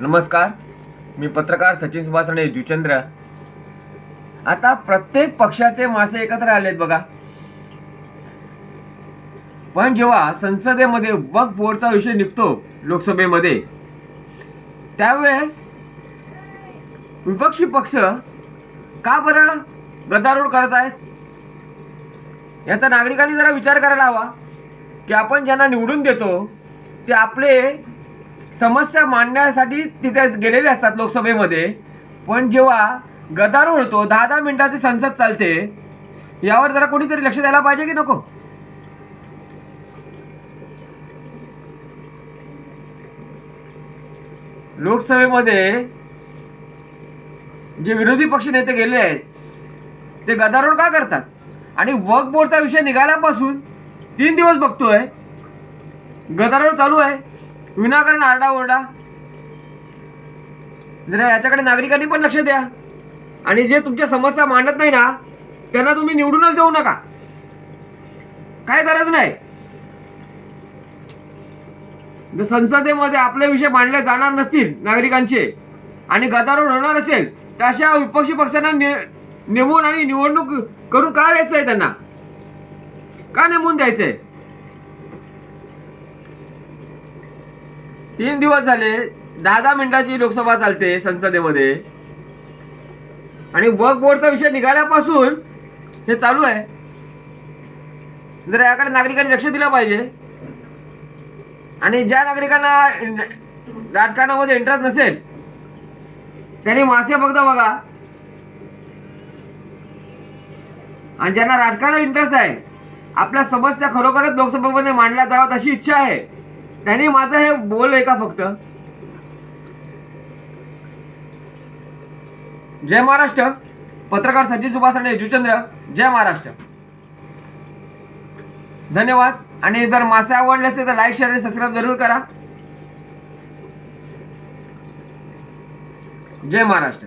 नमस्कार. मी पत्रकार सचिन सुभाषणे जुचंद्र आता प्रत्येक पक्षाचे मासे एकत्र आलेत बघा. पण जेव्हा संसदेमध्ये वक्फ बोर्डचा विषय निघतो लोकसभेमध्ये त्यावेळेस विपक्षी पक्ष का बरं गदारोळ करत आहेत? याचा नागरिकांनी जरा विचार करायला हवा की आपण ज्यांना निवडून देतो ते आपले समस्या मांडण्यासाठी तिथे गेलेले असतात लोकसभेमध्ये. पण जेव्हा गदारोळ होतो दहा दहा मिनिटाची संसद चालते यावर जरा कोणीतरी लक्ष द्यायला पाहिजे की नको? लोकसभेमध्ये जे विरोधी पक्ष नेते गेले आहेत ते गदारोळ का करतात? आणि वर्क बोर्डचा विषय निघाल्यापासून तीन दिवस बघतोय गदारोळ चालू आहे. विनाकारण आरडाओरडा जरा याच्याकडे नागरिकांनी पण लक्ष द्या. आणि जे तुमच्या समस्या मांडत नाही ना त्यांना तुम्ही निवडूनच देऊ नका. काय गरज नाही. जर संसदेमध्ये आपले विषय मांडले जाणार नसतील नागरिकांचे आणि गदारोळ होणार असेल तर अशा विपक्षी पक्षांना ने नेमून आणि निवडणूक करून का द्यायचं आहे त्यांना? का नेमून आहे तीन दिवस झाले दहा दहा मिनिटाची लोकसभा चालते संसदेमध्ये. आणि वर्क बोर्डचा विषय निघाल्यापासून हे चालू आहे. जर याकडे नागरिकांनी लक्ष दिलं पाहिजे. आणि ज्या नागरिकांना राजकारणामध्ये इंटरेस्ट नसेल त्यांनी मासे फक्त बघा. आणि ज्यांना राजकारणात इंटरेस्ट आहे आपल्या समस्या खरोखरच लोकसभेमध्ये मांडल्या जाव्यात अशी इच्छा आहे. त्यांनी माझं हे बोल आहे का फक्त. जय महाराष्ट्र. पत्रकार सचिन सुभाषणे जुचंद्र. जय महाराष्ट्र. धन्यवाद. आणि जर मासे आवडले असते तर लाईक शेअर आणि सबस्क्राईब जरूर करा. जय महाराष्ट्र.